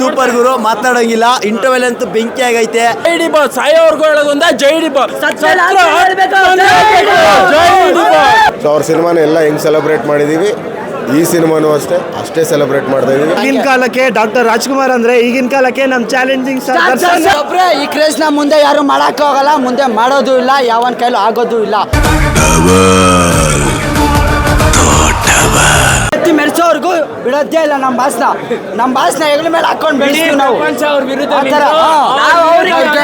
Super ಗುರು ಮಾತನಾಡೋಂಗಿಲ್ಲ. Interval ಅಂತೂ ಬೆಂಕಿ ಆಗೈತೆ. ಜೈಡಿ ಬಾ ಬಾಸ್ ಜೈಡಿ ಹೇಳೋದೊಂದ ಜೈ ಡಿ ಬಾಸ್ ಸೊ ಅವ್ರ ಸಿನಿಮಾನ ಎಲ್ಲ ಹೆಂಗ್ ಸೆಲೆಬ್ರೇಟ್ ಮಾಡಿದೀವಿ? ಈ ಸಿನಿಮಾನು ಅಷ್ಟೇ ಅಷ್ಟೇ ಸೆಲೆಬ್ರೇಟ್ ಮಾಡ್ತಾ ಇದೀವಿ. ಈಗಿನ ಕಾಲಕ್ಕೆ ಡಾಕ್ಟರ್ ರಾಜ್ಕುಮಾರ್ ಅಂದ್ರೆ ಈಗಿನ ಕಾಲಕ್ಕೆ ನಮ್ ಚಾಲೆಂಜಿಂಗ್ ಒಬ್ರೆ ಈ ಕ್ರೇಜ್ನ ಮುಂದೆ ಯಾರು ಮಾಡಕ್ ಹೋಗಲ್ಲ ಮುಂದೆ ಮಾಡೋದು ಇಲ್ಲ ಯಾವನ್ ಕೈಲೂ ಆಗೋದು ಇಲ್ಲ. ಎತ್ತಿ ಮೆರೆಸೋರ್ಗು ಬಿಡೋದೇ ಇಲ್ಲ ನಮ್ಮ ಭಾಷಣ ನಮ್ಮ ಭಾಷಣ ಹೆಗಲ ಮೇಲೆ ಹಾಕೊಂಡು ಬೆಳೆಸ್ತೀವಿ ನಾವು. ಅವ್ರ ವಿರುದ್ಧ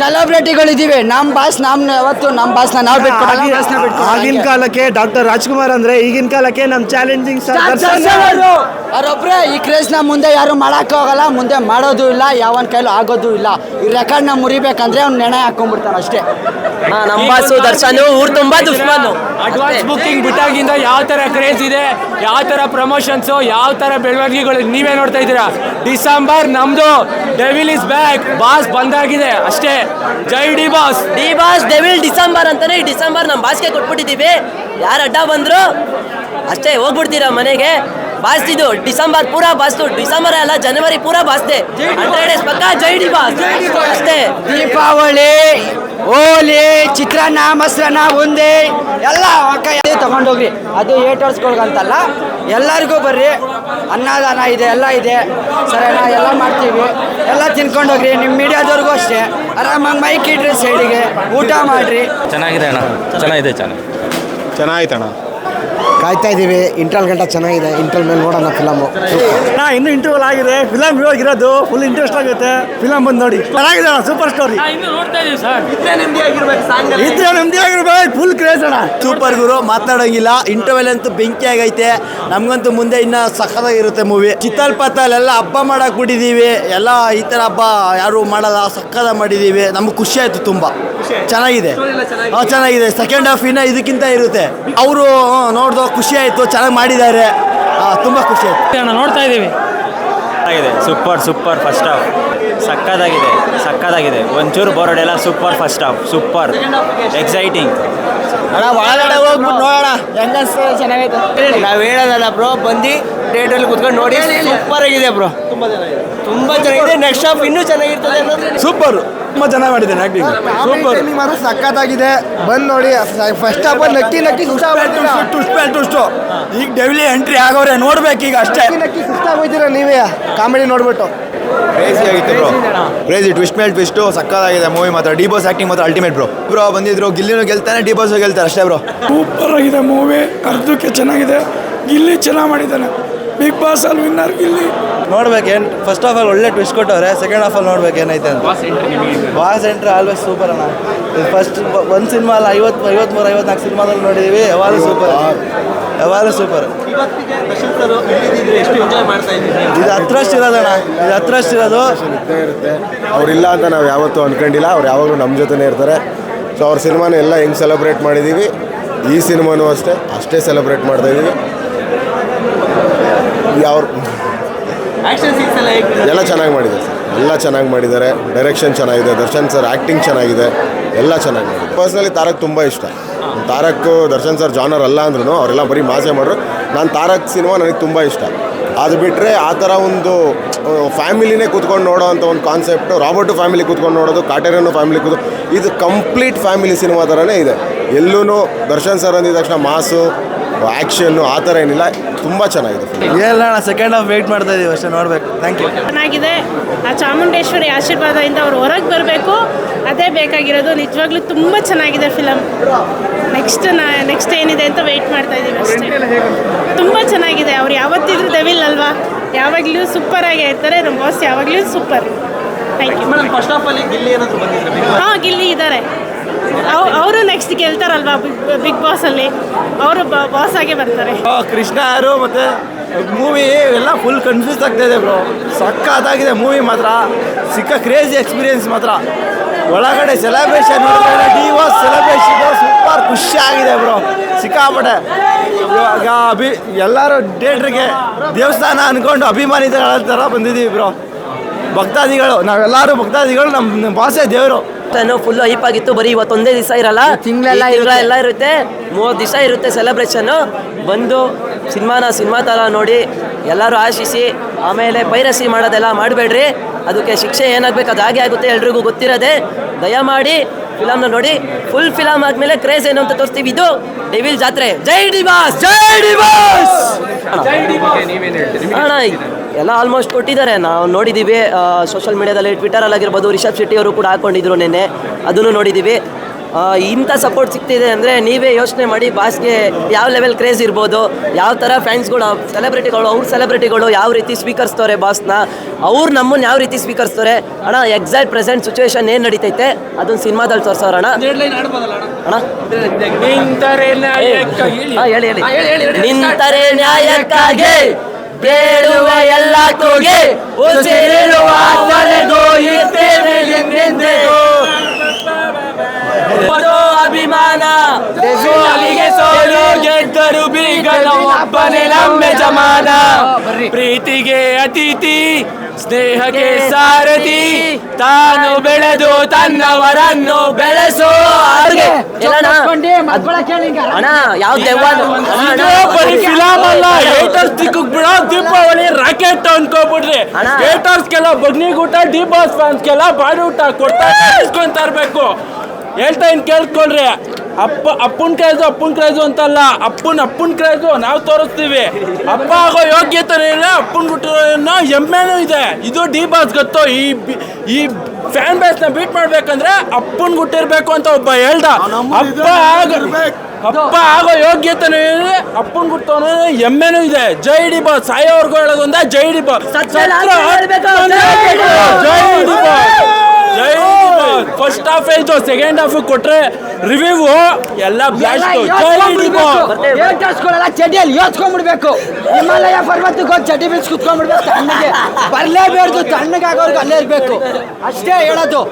ಸೆಲೆಬ್ರಿಟಿಗಳಿದೀವಿ ನಮ್ಮ ಬಾಸ್ ನಮ್ ಯಾವತ್ತು ನಮ್ಮ ಬಾಸ್ನ ನಾವು ಬಿಟ್ಕೊಡಲ್ಲ. ಆಗಿನ ಕಾಲಕ್ಕೆ ಡಾಕ್ಟರ್ ರಾಜ್ಕುಮಾರ್ ಅಂದ್ರೆ ಈಗಿನ ಕಾಲಕ್ಕೆ ನಮ್ ಚಾಲೆಂಜಿಂಗ್ ಅವರೊಬ್ರೆ ಈ ಕ್ರೇಜ್ನ ಮುಂದೆ ಯಾರು ಮಾಡಕ್ ಹೋಗಲ್ಲ ಮುಂದೆ ಮಾಡೋದು ಇಲ್ಲ ಯಾವನ್ ಕೈಲೂ ಆಗೋದು ಇಲ್ಲ. ಈ ರೆಕಾರ್ಡ್ನ ಮುರಿಬೇಕಂದ್ರೆ ಅವ್ನು ನೆನೆ ಹಾಕೊಂಡ್ಬಿಡ್ತಾನೆ ಅಷ್ಟೇ. ನಮ್ಮ ಬಾಸು ದರ್ಶನ್ ಊರ್ ತುಂಬಾ ದುಷ್ಮಾನು. ಅಡ್ವಾನ್ಸ್ ಬುಕ್ಕಿಂಗ್ ಬಿಟ್ಟಾಗಿಂದ ಯಾವ ತರ ಕ್ರೇಜ್ ಇದೆ ಯಾವ ತರ ಪ್ರಮೋಷನ್ಸ್ ಯಾವ ತರ ಬೆಳವಣಿಗೆಗಳು ನೀವೇ ನೋಡ್ತಾ ಇದ್ದೀರಾ? ಡಿಸೆಂಬರ್ ನಮ್ದು ಡೆವಿಲ್ ಇಸ್ ಬ್ಯಾಕ್ ಬಾಸ್ ಬಂದಾಗಿದೆ. ಅಷ್ಟೇ. ಜೈ D boss D boss devil December ಅಂತಾನೆ ಈ ಡಿಸೆಂಬರ್ ನಮ್ಮ ಬಾಸ್ಗೆ ಕೊಟ್ಬಿಟ್ಟಿದ್ದೀವಿ. ಯಾರು ಅಡ್ಡ ಬಂದ್ರು? ಅಷ್ಟೇ, ಹೋಗ್ಬಿಡ್ತೀರಾ ಮನೆಗೆ? ಬಾಸ್ ಇದು. ಡಿಸೆಂಬರ್ ಪೂರಾ ಬಾಸ್ತು ಡಿಸೆಂಬರ್ ಅಲ್ಲ ಜನವರಿ ಪೂರಾ ಬಾಸ್ತೆ ಹಂಡ್ರೆಡ್ ಡೇಸ್ ಪಕ್ಕ ಜೈ ಡಿ ಬಾಸ್. ಅಷ್ಟೇ. ದೀಪಾವಳಿ ಹೋಲಿ ಚಿತ್ರಾನ್ನ ಮೊಸರನ್ನ ಒಂದೇ ಎಲ್ಲ ಕೈ ತಗೊಂಡೋಗ್ರಿ ಅದು ಏಟರ್ಸ್ಗಳ್ಗಂತಲ್ಲ ಎಲ್ಲರಿಗೂ ಬರ್ರಿ. ಅನ್ನದಾನ ಇದೆ ಎಲ್ಲ ಇದೆ. ಸರಿನಾ? ಎಲ್ಲ ಮಾಡ್ತೀವಿ. ಎಲ್ಲ ತಿನ್ಕೊಂಡೋಗ್ರಿ ನಿಮ್ಮ ಮೀಡಿಯಾದವ್ರಿಗೂ ಅಷ್ಟೇ. ಆರಾಮಾಗಿ ಮೈಕ್ ಇಡ್ರಿ ಸೈಡಿಗೆ. ಊಟ ಮಾಡ್ರಿ. ಚೆನ್ನಾಗಿದೆ ಅಣ್ಣ. ಚೆನ್ನಾಗಿದೆ ಚೆನ್ನಾಗಿ ಚೆನ್ನಾಯ್ತಣ್ಣ ಕಾಯ್ತಾ ಇದ್ದೀವಿ. ಇಂಟರ್ವಲ್ ಗಂಟ ಚೆನ್ನಾಗಿದೆ. ಇಂಟರ್ವಲ್ ಮೇಲೆ ನೋಡೋಣ ಫಿಲಮು ಇನ್ನು ಇಂಟರ್ವಲ್ ಆಗಿದೆ. ಫಿಲಮ್ ಇವಾಗಿರೋದು ಫುಲ್ ಇಂಟ್ರೆಸ್ಟ್ ಆಗುತ್ತೆ. ಫಿಲಮ್ ಬಂದು ನೋಡಿ. ಚೆನ್ನಾಗಿದೆ ಸೂಪರ್ ಸ್ಟೋರಿ ಇನ್ನು ನೋಡ್ತಾ ಇದೀವಿ ಸರ್ ಇದ್ರೆ ನೆಮ್ಮದಿ ಆಗಿರ್ಬೇಕು ಫುಲ್ ಕ್ರೇಜ್ ಅಣ್ಣ. ಸೂಪರ್ ಗುರು ಮಾತಾಡೋಂಗಿಲ್ಲ ಇಂಟರ್ವೆಲ್ ಅಂತೂ ಬೆಂಕಿ ಆಗೈತೆ. ನಮ್ಗಂತೂ ಮುಂದೆ ಇನ್ನ ಸಖತ್ತಾಗಿರುತ್ತೆ ಮೂವಿ ಚಿತ್ತಲ್ ಪತ್ತಲ್ ಎಲ್ಲ ಹಬ್ಬ ಮಾಡಕ್ ಬಿಟ್ಟಿದೀವಿ. ಎಲ್ಲ ಈ ತರ ಹಬ್ಬ ಯಾರು ಮಾಡಲ್ಲ ಸಕ್ಕದ ಮಾಡಿದೀವಿ. ನಮ್ಗೆ ಖುಷಿ ಆಯ್ತು ತುಂಬಾ. ಚೆನ್ನಾಗಿದೆ. ಹಾ ಚೆನ್ನಾಗಿದೆ. ಸೆಕೆಂಡ್ ಹಾಫ್ ಇನ್ನ ಇದಕ್ಕಿಂತ ಇರುತ್ತೆ. ಅವರು ನೋಡ್ದೋ ಖುಷಿ ಆಯಿತು ಚೆನ್ನಾಗಿ ಮಾಡಿದ್ದಾರೆ. ತುಂಬ ತುಂಬಾ ಖುಷಿ ಆಯ್ತು. ನೋಡ್ತಾ ಇದ್ದೀವಿ. ಆಗಿದೆ. Super super first half. ಸಕ್ಕದಾಗಿದೆ ಸಕ್ಕದಾಗಿದೆ ಒಂಚೂರು ಬೋರ್ಡೆಲ್ಲ super first half. Super. Exciting ಅಣ್ಣ ಒಳಗಡೆ ಹೋಗ್ಬಿಟ್ಟು ನೋಡೋಣ. ಹೆಂಗ ಚೆನ್ನಾಗೈತೆ. ನಾವ್ ಹೇಳೋದಲ್ಲ ಬ್ರೋ ಬಂದು ಥಿಯೇಟರ್ ಕುತ್ಕೊಂಡು ನೋಡಿ. ಸೂಪರ್ ಆಗಿದೆ ಬ್ರೋ. ತುಂಬಾ ಚೆನ್ನಾಗಿದೆ. ನೆಕ್ಸ್ಟ್ ಹಾಫ್ ಇನ್ನೂ ಚೆನ್ನಾಗಿರ್ತದೆ ಸೂಪರ್. ತುಂಬಾ ಚೆನ್ನಾಗಿ ಮಾಡಿದ್ದಾನೆ ಆಕ್ಟಿಂಗ್ ಸೂಪರ್ ಮಾತ್ರ ಸಖತ್ತಾಗಿದೆ. ಬಂದು ನೋಡಿ ಫಸ್ಟ್ ಹಾಫ್ ನಕ್ಕಿ ನಕ್ಕಿ ಟುಸ್ಟ್ ಟುಸ್ಟು ಈಗ ಡೆವಿಲಿ ಎಂಟ್ರಿ ಆಗೋರೆ ನೋಡ್ಬೇಕು ಈಗ ಅಷ್ಟೇ. ನಕ್ಕಿ ಸುಸ್ತಾಗೋಯ್ತೀರ ನೀವೇ? ಕಾಮಿಡಿ ನೋಡ್ಬಿಟ್ಟು. ಕ್ರೇಜಿ ಆಗಿತ್ತು ಬ್ರೋ ಕ್ರೇಜಿ ಟ್ವಿಸ್ಟ್ ಮೇಲೆ ಟ್ವಿಸ್ಟು ಸಕ್ಕತ್ತಾಗಿದೆ ಮೂವಿ ಮಾತ್ರ. ಡಿಬೋಸ್ ಆಕ್ಟಿಂಗ್ ಮಾತ್ರ ಅಲ್ಟಿಮೇಟ್ ಬ್ರೋ ಬ್ರೋ ಬಂದಿದ್ರು ಗಿಲ್ಲಿನೂ ಗೆಲ್ತಾನೆ ಡಿ ಬಾಸ್ ಗೆಲ್ತಾರೆ ಅಷ್ಟೇ ಬ್ರೋ ಸೂಪರ್ ಆಗಿದೆ ಮೂವಿ ಅರ್ಧಕ್ಕೆ ಚೆನ್ನಾಗಿದೆ. ಗಿಲ್ಲಿ ಚೆನ್ನಾಗಿ ಮಾಡಿದ್ದಾನೆ. ಬಿಗ್ ಬಾಸ್ ಅಲ್ಲಿ ವಿನ್ನರ್ ನೋಡ್ಬೇಕು ನೋಡ್ಬೇಕೇನು ಫಸ್ಟ್ ಆಫ್ ಆಲ್ ಒಳ್ಳೆ ಟ್ವಿಸ್ಟ್ ಕೊಟ್ಟವ್ರೆ ಸೆಕೆಂಡ್ ಆಫ್ ಆಲ್ ನೋಡ್ಬೇಕು ಏನೈತೆ ಅಂತ. ಬಾಸ್ ಎಂಟ್ರಿ ಆಲ್ವೇಸ್ ಸೂಪರ್ ಅಣ್ಣ. ಫಸ್ಟ್ ಒಂದು ಸಿನಿಮಾ ಅಲ್ಲ ಐವತ್ತು ಐವತ್ಮೂರು ಐವತ್ನಾಲ್ಕು ಸಿನಿಮಾದಲ್ಲಿ ನೋಡಿದೀವಿ ಯಾವಾಗಲೂ ಸೂಪರ್ ಯಾವಾಗಲೂ ಸೂಪರ್ ಇದು ಹತ್ರಷ್ಟು ಇರೋದಣ್ಣ ಇದು ಹತ್ರಷ್ಟು ಇರೋದು. ಇದ್ದೇ ಇರುತ್ತೆ. ಅವ್ರಿಲ್ಲ ಅಂತ ನಾವು ಯಾವತ್ತೂ ಅನ್ಕೊಂಡಿಲ್ಲ. ಅವ್ರು ಯಾವಾಗಲೂ ನಮ್ಮ ಜೊತೆನೇ ಇರ್ತಾರೆ. ಸೊ ಅವ್ರ ಸಿನಿಮಾನ ಎಲ್ಲ ಹೆಂಗ್ ಸೆಲೆಬ್ರೇಟ್ ಮಾಡಿದ್ದೀವಿ ಈ ಸಿನಿಮಾನು ಅಷ್ಟೇ ಅಷ್ಟೇ ಸೆಲೆಬ್ರೇಟ್ ಮಾಡ್ತಾ ಇದೀವಿ. ಯಾವ ಎಲ್ಲ ಚೆನ್ನಾಗಿ ಮಾಡಿದ್ದಾರೆ ಸರ್ ಎಲ್ಲ ಚೆನ್ನಾಗಿ ಮಾಡಿದ್ದಾರೆ. ಡೈರೆಕ್ಷನ್ ಚೆನ್ನಾಗಿದೆ. ದರ್ಶನ್ ಸರ್ ಆ್ಯಕ್ಟಿಂಗ್ ಚೆನ್ನಾಗಿದೆ. ಎಲ್ಲ ಚೆನ್ನಾಗಿ ಮಾಡಿದ್ದಾರೆ. ಪರ್ಸ್ನಲಿ ತಾರಕ್ ತುಂಬ ಇಷ್ಟ. ತಾರಕ್ ದರ್ಶನ್ ಸರ್ ಜಾನರ್ ಅಲ್ಲ ಅಂದ್ರೂ ಅವರೆಲ್ಲ ಬರೀ ಮಾಸೆ ಮಾಡ್ರು. ನಾನು ತಾರಕ್ ಸಿನಿಮಾ ನನಗೆ ತುಂಬ ಇಷ್ಟ. ಅದು ಬಿಟ್ಟರೆ ಆ ಥರ ಒಂದು ಫ್ಯಾಮಿಲಿನೇ ಕೂತ್ಕೊಂಡು ನೋಡೋ ಅಂಥ ಒಂದು ಕಾನ್ಸೆಪ್ಟು ರಾಬರ್ಟು ಫ್ಯಾಮಿಲಿ ಕೂತ್ಕೊಂಡು ನೋಡೋದು ಕಾಟೇರನ್ನು ಫ್ಯಾಮಿಲಿ ಕೂತು ಇದು ಕಂಪ್ಲೀಟ್ ಫ್ಯಾಮಿಲಿ ಸಿನಿಮಾ ಥರನೇ ಇದೆ. ಎಲ್ಲೂ ದರ್ಶನ್ ಸರ್ ಅಂದಿದ ತಕ್ಷಣ ಮಾಸು ಆ್ಯಕ್ಷನ್ನು ಆ ಥರ ಏನಿಲ್ಲ. ತುಂಬ ಚೆನ್ನಾಗಿದೆ ನಾನು ಸೆಕೆಂಡ್ ಹಾಫ್ ವೇಟ್ ಮಾಡ್ತಾ ಇದೀವಿ ಅಷ್ಟೇ ನೋಡ್ಬೇಕು. ಥ್ಯಾಂಕ್ ಯು ಚೆನ್ನಾಗಿದೆ. ಆ ಚಾಮುಂಡೇಶ್ವರಿ ಆಶೀರ್ವಾದದಿಂದ ಅವ್ರು ಹೊರಗೆ ಬರಬೇಕು. ಅದೇ ಬೇಕಾಗಿರೋದು. ನಿಜವಾಗ್ಲೂ ತುಂಬ ಚೆನ್ನಾಗಿದೆ ಫಿಲಮ್ ನೆಕ್ಸ್ಟ್ ನಾ ನೆಕ್ಸ್ಟ್ ಏನಿದೆ ಅಂತ ವೆಯ್ಟ್ ಮಾಡ್ತಾ ಇದ್ದೀವಿ ಅಷ್ಟೇ. ತುಂಬ ಚೆನ್ನಾಗಿದೆ. ಅವ್ರು ಯಾವತ್ತಿದ್ರು ದೆವಿಲ್ ಅಲ್ವಾ? ಯಾವಾಗಲೂ ಸೂಪರ್ ಆಗೇ ಇರ್ತಾರೆ. ನಮ್ಮ ಬಾಸ್ ಯಾವಾಗಲೂ super thank you first half ಅಲ್ಲಿ ಗಿಲ್ಲಿ ಏನಾದ್ರು ಬಂದಿದ್ರೆ? ಹಾಂ ಗಿಲ್ಲಿ ಇದ್ದಾರೆ ಅವರು ನೆಕ್ಸ್ಟ್ ಗೆಲ್ತಾರಲ್ವಾ? ಬಿಗ್ ಬಾಸ್ ಅಲ್ಲಿ ಅವರು ಬಾಸ್ ಆಗಿ ಬರ್ತಾರೆ. ಕೃಷ್ಣ, ಯಾರು ಮತ್ತೆ ಮೂವಿ ಎಲ್ಲ ಫುಲ್ ಕನ್ಫ್ಯೂಸ್ ಆಗ್ತಾ ಇದೆ ಬ್ರೋ ಸಕ್ಕತ್ತಾಗಿದೆ ಮೂವಿ ಮಾತ್ರ. ಸಿಕ್ಕ ಕ್ರೇಜಿ ಎಕ್ಸ್ಪೀರಿಯನ್ಸ್ ಮಾತ್ರ. ಒಳಗಡೆ celebration D boss celebration super ಖುಷಿ ಆಗಿದೆ ಬ್ರೋ ಸಿಕ್ಕಾಪಟ್ಟೆ. ಇವಾಗ ಅಭಿ ಎಲ್ಲರೂ ಡೇಟ್ರಿಗೆ ದೇವಸ್ಥಾನ ಅಂದ್ಕೊಂಡು ಅಭಿಮಾನಿಗಳ ಥರ ಬಂದಿದ್ದೀವಿ ಬ್ರೋ ಭಕ್ತಾದಿಗಳು, ನಾವೆಲ್ಲರೂ ಭಕ್ತಾದಿಗಳು ನಮ್ಮ ಭಾಷೆ ದೇವರು. ಫುಲ್ ಹೈಪ್ ಆಗಿತ್ತು. ಬರೀ ಇವತ್ತೊಂದೇ ದಿವಸ ಇರಲ್ಲ. ತಿಂಗಳೆಲ್ಲ ತಿಂಗ್ಳೆಲ್ಲ ಇರುತ್ತೆ. ಮೂವತ್ತು ದಿವಸ ಇರುತ್ತೆ ಸೆಲೆಬ್ರೇಷನ್ನು ಬಂದು ಸಿನಿಮಾನ ಸಿನಿಮಾ ಥರ ನೋಡಿ ಎಲ್ಲರೂ ಆಶಿಸಿ ಆಮೇಲೆ ಪೈರಸಿ ಮಾಡೋದೆಲ್ಲ ಮಾಡಬೇಡ್ರಿ. ಅದಕ್ಕೆ ಶಿಕ್ಷೆ ಏನಾಗಬೇಕು ಅದು ಹಾಗೆ ಆಗುತ್ತೆ ಎಲ್ರಿಗೂ ಗೊತ್ತಿರೋದೆ ದಯಮಾಡಿ ಫಿಲಮ್ನ ನೋಡಿ ಫುಲ್ ಫಿಲಮ್ ಆದ್ಮೇಲೆ ಕ್ರೇಜ್ ಏನು ಅಂತ ತೋರಿಸ್ತೀವಿ. ಇದು ಡೆವಿಲ್ ಜಾತ್ರೆ. ಜೈ ಡಿವಾಸ್ ಜೈ ಡಿವಾಸ್! ಅಣ್ಣ ಎಲ್ಲ ಆಲ್ಮೋಸ್ಟ್ ಕೊಟ್ಟಿದ್ದಾರೆ. ನಾವು ನೋಡಿದ್ದೀವಿ ಸೋಷಿಯಲ್ ಮೀಡಿಯಾದಲ್ಲಿ ಟ್ವಿಟರಲ್ಲಿ ಆಗಿರ್ಬೋದು ರಿಷಬ್ ಶೆಟ್ಟಿ ಅವರು ಕೂಡ ಹಾಕೊಂಡಿದ್ರು ನಿನ್ನೆ. ಅದನ್ನು ನೋಡಿದ್ದೀವಿ ಇಂಥ ಸಪೋರ್ಟ್ ಸಿಗ್ತಿದೆ ಅಂದರೆ ನೀವೇ ಯೋಚನೆ ಮಾಡಿ ಬಾಸ್ಗೆ ಯಾವ ಲೆವೆಲ್ ಕ್ರೇಜ್ ಇರ್ಬೋದು ಯಾವ ಥರ ಫ್ಯಾನ್ಸ್ಗಳು ಸೆಲೆಬ್ರಿಟಿಗಳು ಅವ್ರ ಸೆಲೆಬ್ರಿಟಿಗಳು ಯಾವ ರೀತಿ ಸ್ವೀಕರಿಸ್ತವ್ರೆ ಬಾಸ್ನ ಅವ್ರು ನಮ್ಮನ್ನು ಯಾವ ರೀತಿ ಸ್ವೀಕರಿಸ್ತಾರೆ ಅಣ್ಣ ಎಕ್ಸಾಕ್ಟ್ ಪ್ರೆಸೆಂಟ್ ಸಿಚುವೇಶನ್ ಏನು ನಡೀತೈತೆ ಅದೊಂದು ಸಿನಿಮಾದಲ್ಲಿ ತೋರಿಸೋರು ಅಣ್ಣ? ಅಣ್ಣ ಹೇಳಿ. ಹೇಳಿ. ನಿಂತರೆ ನ್ಯಾಯಕ್ಕಾಗಿ ಬೇಡುವ ಎಲ್ಲ ಕೂಗಿ ಉಸಿರಿರುವವರೆಗೂ ಬರೋ ಅಭಿಮಾನ. ಸೋಲಿಗೆ ಸೋಲು ಗೆದ್ದರು ಬೀಗನ ಒಬ್ಬನೇ ನಮ್ಮ ಜಮಾನ ಪ್ರೀತಿಗೆ ಅತಿಥಿ ಸ್ನೇಹಕ್ಕೆ ಸಾರಥಿ. ತಾನು ಬೆಳೆದು ತನ್ನವರನ್ನು ಬೆಳೆಸೋ. ದೀಪಾವಳಿ ರಾಕೆಟ್ ಅನ್ಕೋಬಿಡ್ರಿ. ಅಣ್ಣ. ಕೆಲ ಬಗ್ನಿಗೂಟ ಡಿ ಬಾಸ್ ಕೆಲ ಬಾಡಿ ಊಟ ಕೊಡ್ತಾ ಇಸ್ಕೊಂತ ಇರ್ಬೇಕು ಹೇಳ್ತಾ ಇನ್ ಕೇಳ್ಕೊಳ್ರಿ. ಅಪ್ಪ ಅಪ್ಪನ ಕ್ರೈಸು ಅಪ್ಪನ ಕ್ರೈಸು ಅಂತಲ್ಲ ಅಪ್ಪನ ಅಪ್ಪನ ಕ್ರೈಸು ನಾವು ತೋರಿಸ್ತೀವಿ. ಅಪ್ಪ ಆಗೋ ಯೋಗ್ಯತೆ ಇಲ್ಲ ಅಪ್ಪನ ಹುಟ್ಟಿರೋ ಎಮ್ಮೆನೂ ಇದೆ. ಇದು ಡಿ ಬಾಸ್ ಗೊತ್ತು. ಈ ಈ ಫ್ಯಾನ್ ಬೇಸ್ನ ಬೀಟ್ ಮಾಡ್ಬೇಕಂದ್ರೆ ಅಪ್ಪನ್ ಗುಟ್ಟಿರ್ಬೇಕು ಅಂತ ಒಬ್ಬ ಹೇಳ್ದ. ಅಪ್ಪ ಆಗ ಅಪ್ಪ ಆಗೋ ಯೋಗ್ಯತೆನೂ ಇದೆ ಅಪ್ಪನ್ ಗುಟ್ಟವನು ಎಮ್ಮೆನೂ ಇದೆ. ಜೈ ಡಿ ಬಾಸ್. ಸಾಯೋವರೆಗೂ ಹೇಳೋದೊಂದ ಜೈ ಡಿ ಬಾಸ್. ಜೈ ಡಿ ಬಾಸ್. ಜೈ ಫಸ್ಟ್ ಹಾಫ್ ಇದು ಸೆಕೆಂಡ್ ಹಾಫ್ ಕೊಟ್ರೆ ರಿವ್ಯೂ ಎಲ್ಲ ಬ್ಲಾಸ್ಟ್ ಚಟಿಯಲ್ಲಿ ಯೋಚ್ಕೊಂಡ್ಬಿಡ್ಬೇಕು ಹಿಮಾಲಯ ಪರ್ವತಕ್ಕೆ ಹೋಗಿ ಚಡಿ ಬೀಚ್ ಕುತ್ಕೊಂಡ್ಬಿಡ್ಬೇಕು. ತಣ್ಣಗೆ. ಬರ್ಲೇಬೇಡ್ದು ತಣ್ಣಗಾಗೋರ್ಗು ಅಲ್ಲೇ ಇರಬೇಕು. ಅಷ್ಟೇ ಹೇಳೋದು.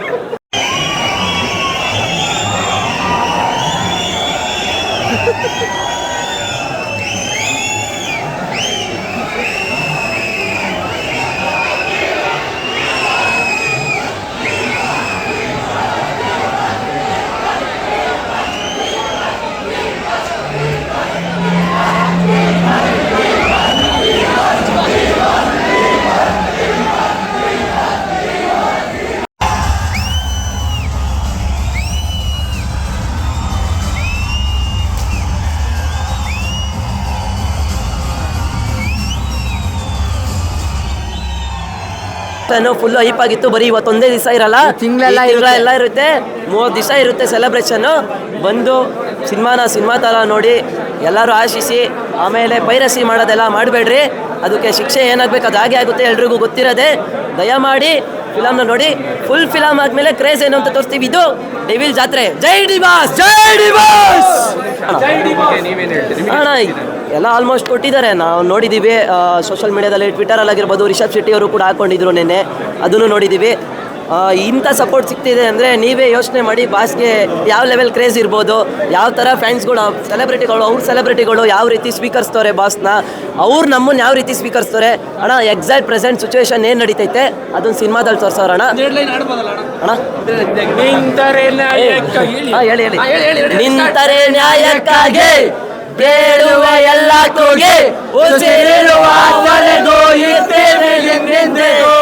ಫುಲ್ ಹೈಪ್ ಆಗಿತ್ತು ಬರೀ ಇವತ್ತೊಂದೇ ದಿವಸ ಇರಲ್ಲ. ತಿಂಗಳೆಲ್ಲ ತಿಂಗ್ಳೆಲ್ಲ ಇರುತ್ತೆ. ಮೂವತ್ತು ದಿವಸ ಇರುತ್ತೆ ಸೆಲೆಬ್ರೇಷನ್ನು ಬಂದು ಸಿನಿಮಾನ ಸಿನಿಮಾ ಥರ ನೋಡಿ ಎಲ್ಲರೂ ಆಶಿಸಿ ಆಮೇಲೆ ಪೈರಸಿ ಮಾಡೋದೆಲ್ಲ ಮಾಡಬೇಡ್ರಿ. ಅದಕ್ಕೆ ಶಿಕ್ಷೆ ಏನಾಗಬೇಕು ಅದು ಹಾಗೆ ಆಗುತ್ತೆ ಎಲ್ರಿಗೂ ಗೊತ್ತಿರೋದೆ. ದಯಮಾಡಿ ಫಿಲಮ್ನ ನೋಡಿ. ಫುಲ್ ಫಿಲಮ್ ಆದ್ಮೇಲೆ ಕ್ರೇಜ್ ಏನು ಅಂತ ತೋರಿಸ್ತೀವಿ. ಇದು ಡೆವಿಲ್ ಜಾತ್ರೆ. ಜೈ ಡಿವಾಸ್! ಜೈ ಡಿವಾಸ್! ಅಣ್ಣ ಎಲ್ಲ ಆಲ್ಮೋಸ್ಟ್ ಕೊಟ್ಟಿದ್ದಾರೆ. ನಾವು ನೋಡಿದ್ದೀವಿ ಸೋಷಿಯಲ್ ಮೀಡಿಯಾದಲ್ಲಿ ಟ್ವಿಟರಲ್ಲಿ ಆಗಿರ್ಬೋದು ರಿಷಬ್ ಶೆಟ್ಟಿ ಅವರು ಕೂಡ ಹಾಕೊಂಡಿದ್ರು ನಿನ್ನೆ. ಅದನ್ನು ನೋಡಿದ್ದೀವಿ ಇಂಥ ಸಪೋರ್ಟ್ ಸಿಗ್ತಿದೆ ಅಂದರೆ ನೀವೇ ಯೋಚನೆ ಮಾಡಿ ಬಾಸ್ಗೆ ಯಾವ ಲೆವೆಲ್ ಕ್ರೇಜ್ ಇರ್ಬೋದು ಯಾವ ಥರ ಫ್ಯಾನ್ಸ್ಗಳು ಸೆಲೆಬ್ರಿಟಿಗಳು ಅವ್ರ ಸೆಲೆಬ್ರಿಟಿಗಳು ಯಾವ ರೀತಿ ಸ್ವೀಕರಿಸ್ತವ್ರೆ ಬಾಸ್ನ ಅವ್ರು ನಮ್ಮನ್ನು ಯಾವ ರೀತಿ ಸ್ವೀಕರಿಸ್ತಾರೆ. ಅಣ್ಣ ಎಕ್ಸಾಕ್ಟ್ ಪ್ರೆಸೆಂಟ್ ಸಿಚುವೇಶನ್ ಏನು ನಡೀತೈತೆ ಅದನ್ನು ಸಿನಿಮಾದಲ್ಲಿ ತೋರಿಸೋರ ಅಣ್ಣ. ಅಣ್ಣ. ಹೇಳಿ ಹೇಳಿ. ನಿಂತರೆ ನ್ಯಾಯಕ್ಕಾಗಿ ಬೇಡುವ ಎಲ್ಲ ಕೂಗಿ ಉಸಿರಿರುವವರೆಗೂ ಇದ್ದೇವೆ ಎಂದೆಂದಿಗೂ.